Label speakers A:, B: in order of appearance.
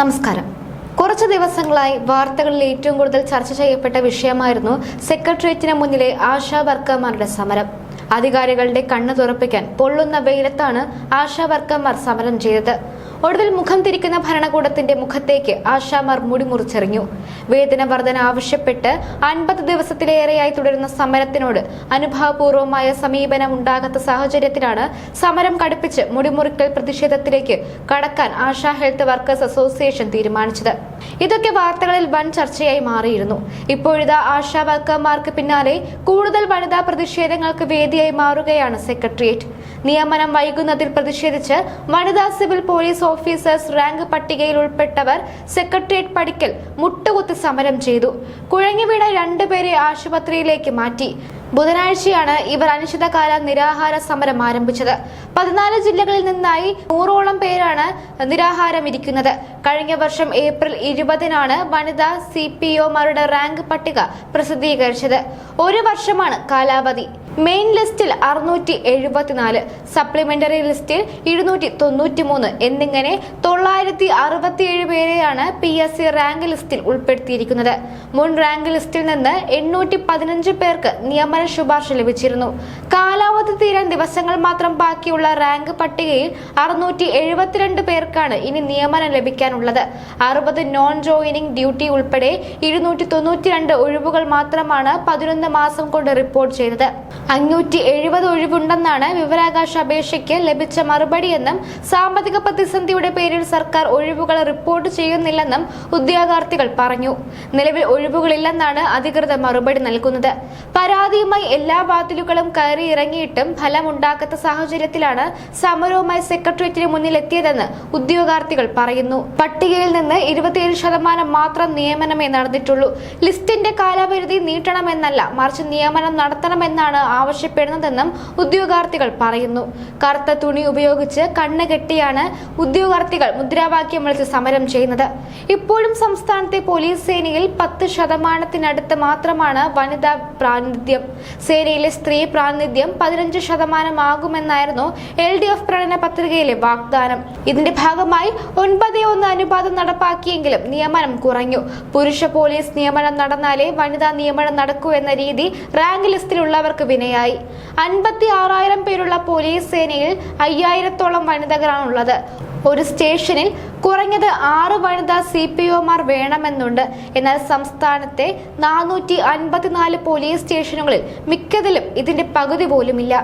A: നമസ്കാരം. കുറച്ച് ദിവസങ്ങളായി വാർത്തകളിൽ ഏറ്റവും കൂടുതൽ ചർച്ച ചെയ്യപ്പെട്ട വിഷയമായിരുന്നു സെക്രട്ടേറിയറ്റിന് മുന്നിലെ ആശാ വർക്കർമാരുടെ സമരം. അധികാരികളുടെ കണ്ണു തുറപ്പിക്കാൻ പൊള്ളുന്ന വെയിലത്താണ് ആശാ വർക്കർമാർ സമരം ചെയ്തത്. ഒടുവിൽ മുഖം തിരിക്കുന്ന ഭരണകൂടത്തിന്റെ മുഖത്തേക്ക് ആശാമാർ മുടിമുറിച്ചെറിഞ്ഞു. വേതന വർധന ആവശ്യപ്പെട്ട് അൻപത് ദിവസത്തിലേറെയായി തുടരുന്ന സമരത്തിനോട് അനുഭാവപൂർവമായ സമീപനം ഉണ്ടാകാത്ത സാഹചര്യത്തിലാണ് സമരം കടുപ്പിച്ച് മുടിമുറിക്കൽ പ്രതിഷേധത്തിലേക്ക് കടക്കാൻ ആശാ ഹെൽത്ത് വർക്കേഴ്സ് അസോസിയേഷൻ തീരുമാനിച്ചത്. ഇതൊക്കെ വാർത്തകളിൽ വൻ ചർച്ചയായി മാറിയിരുന്നു. ഇപ്പോഴിതാ ആശാ വർക്കർമാർക്ക് പിന്നാലെ കൂടുതൽ വനിതാ പ്രതിഷേധങ്ങൾക്ക് വേദിയായി മാറുകയാണ് സെക്രട്ടേറിയറ്റ്. നിയമനം വൈകുന്നതിൽ പ്രതിഷേധിച്ച് വനിതാ സിവിൽ പോലീസ് ഓഫീസേഴ്സ് റാങ്ക് പട്ടികയിൽ ഉൾപ്പെട്ടവർ സെക്രട്ടേറിയറ്റ് പടിക്കൽ മുട്ടുകുത്തി സമരം ചെയ്തു. കുഴങ്ങി വീണ രണ്ടുപേരെ ആശുപത്രിയിലേക്ക് മാറ്റി. ബുധനാഴ്ചയാണ് ഇവർ അനിശ്ചിതകാല നിരാഹാര സമരം ആരംഭിച്ചത്. പതിനാല് ജില്ലകളിൽ നിന്നായി നൂറോളം പേരാണ് നിരാഹാരം ഇരിക്കുന്നത് കഴിഞ്ഞ വർഷം ഏപ്രിൽ ഇരുപതിനാണ് വനിതാ സി പി ഒമാരുടെ റാങ്ക് പട്ടിക പ്രസിദ്ധീകരിച്ചത്. ഒരു വർഷമാണ് കാലാവധി. മെയിൻ ലിസ്റ്റിൽ അറുന്നൂറ്റി എഴുപത്തിനാല് സപ്ലിമെന്ററി ലിസ്റ്റിൽ ഇരുന്നൂറ്റി തൊണ്ണൂറ്റി മൂന്ന് എന്നിങ്ങനെ തൊള്ളായിരത്തി അറുപത്തിയേഴ് പേരെയാണ് പി എസ് സി റാങ്ക് ലിസ്റ്റിൽ ഉൾപ്പെടുത്തിയിരിക്കുന്നത്. മുൻ റാങ്ക് ലിസ്റ്റിൽ നിന്ന് എണ്ണൂറ്റി പതിനഞ്ച് പേർക്ക് നിയമന ശുപാർശ ലഭിച്ചിരുന്നു. കാലാവധി തീരാൻ ദിവസങ്ങൾ മാത്രം ബാക്കിയുള്ള റാങ്ക് പട്ടികയിൽ അറുന്നൂറ്റി എഴുപത്തിരണ്ട് പേർക്കാണ് ഇനി നിയമനം ലഭിക്കാനുള്ളത്. അറുപത് നോൺ ജോയിനിങ് ഡ്യൂട്ടി ഉൾപ്പെടെ ഇരുന്നൂറ്റി തൊണ്ണൂറ്റിരണ്ട് ഒഴിവുകൾ മാത്രമാണ് പതിനൊന്ന് മാസം കൊണ്ട് റിപ്പോർട്ട് ചെയ്തത്. അഞ്ഞൂറ്റി എഴുപത് ഒഴിവുണ്ടെന്നാണ് വിവരാകാശ അപേക്ഷയ്ക്ക് ലഭിച്ച മറുപടിയെന്നും സാമ്പത്തിക പ്രതിസന്ധിയുടെ പേരിൽ സർക്കാർ ഒഴിവുകൾ റിപ്പോർട്ട് ചെയ്യുന്നില്ലെന്നും ഉദ്യോഗാർത്ഥികൾ പറഞ്ഞു. നിലവിൽ ഒഴിവുകളില്ലെന്നാണ് അധികൃതർ മറുപടി നൽകുന്നത്. പരാതിയുമായി എല്ലാ വാതിലുകളും കയറി ഇറങ്ങിയിട്ടും ഫലമുണ്ടാക്കാത്ത സാഹചര്യത്തിലാണ് സമരവുമായി സെക്രട്ടേറിയറ്റിന് മുന്നിലെത്തിയതെന്ന് ഉദ്യോഗാർത്ഥികൾ പറയുന്നു. പട്ടികയിൽ നിന്ന് ഇരുപത്തിയേഴ് ശതമാനം മാത്രം നിയമനമേ നടന്നിട്ടുള്ളൂ. ലിസ്റ്റിന്റെ കാലാപരിധി നീട്ടണമെന്നല്ല മറിച്ച് നിയമനം നടത്തണമെന്നാണ് ആവശ്യപ്പെടുന്നതെന്നും ഉദ്യോഗാർത്ഥികൾ പറയുന്നു. കറുത്ത തുണി ഉപയോഗിച്ച് കണ്ണ് കെട്ടിയാണ് ഉദ്യോഗാർത്ഥികൾ മുദ്രാവാക്യം വിളിച്ച് സമരം ചെയ്യുന്നത്. ഇപ്പോഴും സംസ്ഥാനത്തെ പോലീസ് സേനയിൽ പത്ത് ശതമാനത്തിനടുത്ത് മാത്രമാണ് വനിതാ പ്രാതിനിധ്യം. സേനയിലെ സ്ത്രീ പ്രാതിനിധ്യം പതിനഞ്ച് ശതമാനമാകുമെന്നായിരുന്നു എൽ ഡി എഫ് പ്രകടന പത്രികയിലെ വാഗ്ദാനം. ഇതിന്റെ ഭാഗമായി ഒൻപത് ഒന്ന് അനുപാതം നടപ്പാക്കിയെങ്കിലും നിയമനം കുറഞ്ഞു. പുരുഷ പോലീസ് നിയമനം നടന്നാലേ വനിതാ നിയമനം നടക്കൂ എന്ന രീതി റാങ്ക് ലിസ്റ്റിലുള്ളവർക്ക് വിനയായി അൻപത്തി ആറായിരം പേരുള്ള പോലീസ് സേനയിൽ അയ്യായിരത്തോളം വനിതകളാണുള്ളത്. ഒരു സ്റ്റേഷനിൽ കുറഞ്ഞത് ആറ് വനിതാ സി പി ഒമാർ വേണമെന്നുണ്ട്. എന്നാൽ സംസ്ഥാനത്തെ നാനൂറ്റി അൻപത്തിനാല് പോലീസ് സ്റ്റേഷനുകളിൽ മിക്കതിലും ഇതിന്റെ പകുതി പോലുമില്ല.